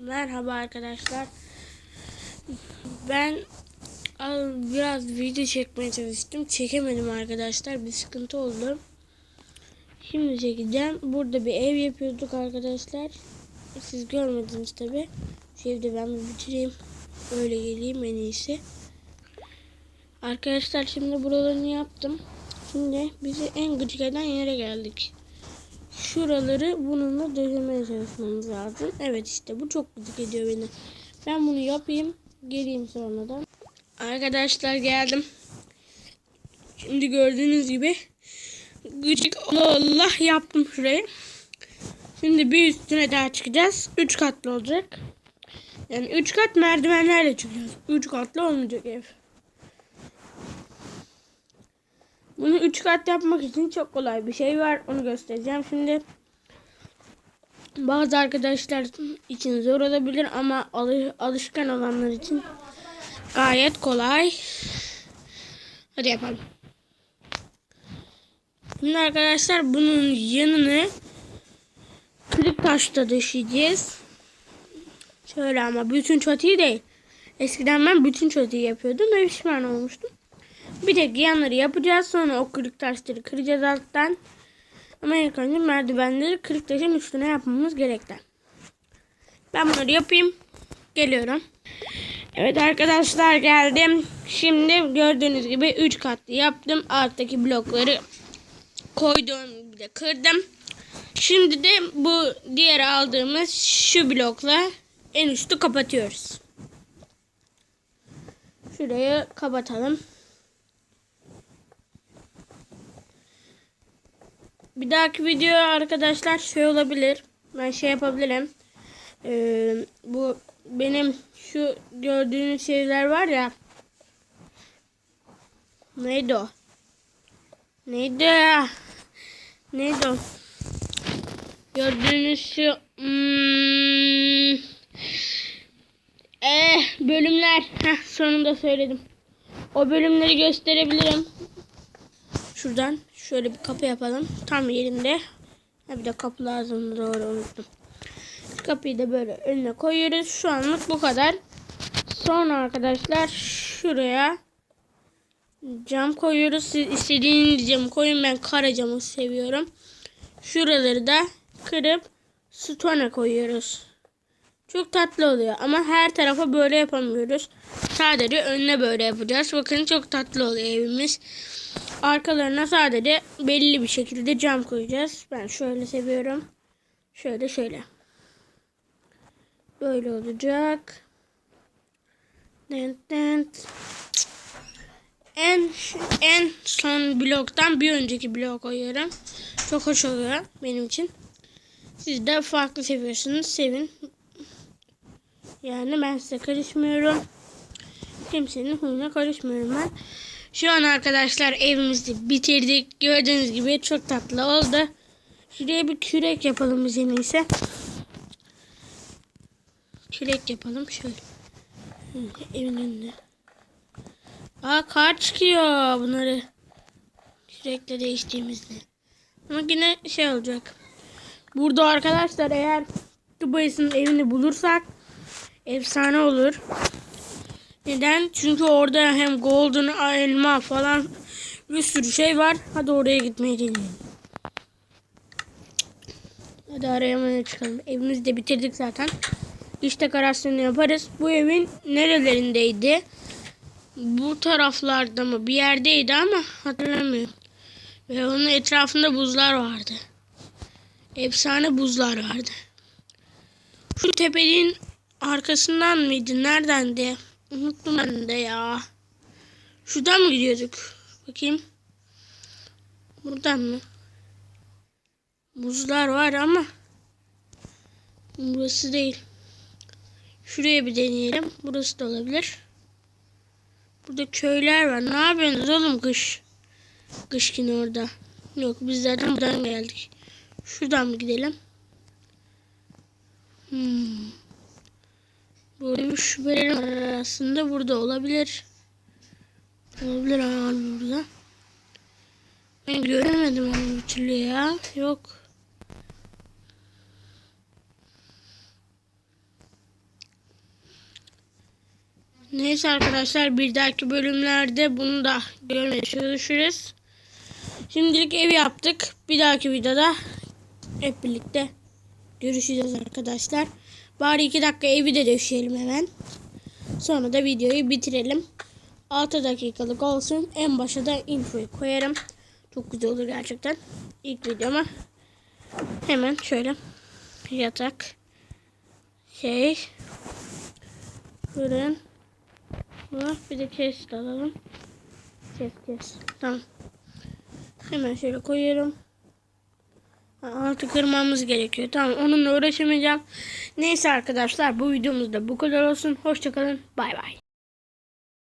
Merhaba arkadaşlar. Ben biraz video çekmeye çalıştım. Çekemedim arkadaşlar. Bir sıkıntı oldu. Şimdi çekeceğim. Burada bir ev yapıyorduk arkadaşlar. Siz görmediniz tabi. Şu evde ben bitireyim. Öyle geleyim en iyisi. Arkadaşlar şimdi buralarını yaptım. Şimdi bizi en gıcık eden yere geldik. Şuraları bununla döşemeye çalışmamız lazım. Evet işte bu çok gıcık ediyor beni. Ben bunu yapayım. Geleyim sonradan. Arkadaşlar geldim. Şimdi gördüğünüz gibi gıcık Allah yaptım şurayı. Şimdi bir üstüne daha çıkacağız. 3 katlı olacak. Yani 3 kat merdivenlerle çıkacağız. 3 katlı olmayacak ev. Bunu 3 kat yapmak için çok kolay bir şey var. Onu göstereceğim şimdi. Bazı arkadaşlar için zor olabilir ama alı- alışkan olanlar için gayet kolay. Hadi yapalım. Şimdi arkadaşlar bunun yanını kırık taşla döşeyeceğiz. Şöyle ama bütün çatıyı değil. Eskiden ben bütün çatıyı yapıyordum ve pişman olmuştum. Bir tek yanları yapacağız. Sonra o kırık taşları kıracağız alttan. Ama ilk önce merdivenleri kırık taşın üstüne yapmamız gerekli. Ben bunları yapayım. Geliyorum. Evet arkadaşlar geldim. Şimdi gördüğünüz gibi 3 katlı yaptım. Alttaki blokları koydum bir de kırdım. Şimdi de bu diğer aldığımız şu blokla en üstü kapatıyoruz. Şurayı kapatalım. Bir dahaki video arkadaşlar şey olabilir. Ben şey yapabilirim. Ee, bu benim şu gördüğünüz şeyler var ya. Neydi o? Neydi? Neydi o? Gördüğünüz şu hmm, eh, bölümler. Heh, sonunda söyledim. O bölümleri gösterebilirim. Şuradan şöyle bir kapı yapalım. Tam yerinde. Ha bir de kapı lazım. Doğru unuttum. Kapıyı da böyle önüne koyuyoruz. Şu anlık bu kadar. Sonra arkadaşlar şuraya cam koyuyoruz. Siz istediğiniz camı koyun. Ben kara camı seviyorum. Şuraları da kırıp stone koyuyoruz. Çok tatlı oluyor ama her tarafa böyle yapamıyoruz. Sadece önüne böyle yapacağız. Bakın çok tatlı oluyor evimiz. Arkalarına sadece belli bir şekilde cam koyacağız. Ben şöyle seviyorum. Şöyle şöyle. Böyle olacak. Dent dent. En en son bloktan bir önceki blok koyuyorum. Çok hoş oluyor benim için. Siz de farklı seviyorsunuz. Sevin. Yani ben size karışmıyorum. Kimsenin huyuna karışmıyorum ben. Şu an arkadaşlar evimizi bitirdik. Gördüğünüz gibi çok tatlı oldu. Şuraya bir kürek yapalım biz en iyisi. Kürek yapalım şöyle. Evin önüne. Aa kar çıkıyor bunları. Kürekle değiştiğimizde. Ama yine şey olacak. Burada arkadaşlar eğer Dubays'ın evini bulursak efsane olur. Neden? Çünkü orada hem golden elma falan bir sürü şey var. Hadi oraya gitmeyi deneyelim. Hadi arayamaya çıkalım. Evimizi de bitirdik zaten. İş dekorasyonu yaparız. Bu evin nerelerindeydi? Bu taraflarda mı? Bir yerdeydi ama hatırlamıyorum. Ve onun etrafında buzlar vardı. Efsane buzlar vardı. Şu tepenin arkasından mıydı? Neredendi? Unuttum ben de ya. Şuradan mı gidiyorduk? Bakayım. Buradan mı? Buzlar var ama burası değil. Şuraya bir deneyelim. Burası da olabilir. Burada köyler var. Ne yapıyorsunuz oğlum kış? Kış yine orada. Yok biz zaten buradan geldik. Şuradan mı gidelim? Hmm. Böyle bir şüphelerim var arasında burada olabilir. Olabilir abi burada. Ben göremedim onu bir türlü ya. Yok. Neyse arkadaşlar bir dahaki bölümlerde bunu da görmeye çalışırız. Şimdilik ev yaptık. Bir dahaki videoda hep birlikte görüşeceğiz arkadaşlar. Bari iki dakika evi de döşeyelim hemen. Sonra da videoyu bitirelim. 6 dakikalık olsun. En başa da infoyu koyarım. Çok güzel olur gerçekten. İlk videoma hemen şöyle yatak şey fırın var. Bir de chest alalım. Chest chest. Tamam. Hemen şöyle koyuyorum. Altı kırmamız gerekiyor. Tamam onunla uğraşamayacağım. Neyse arkadaşlar bu videomuz da bu kadar olsun. Hoşçakalın. Bay bay.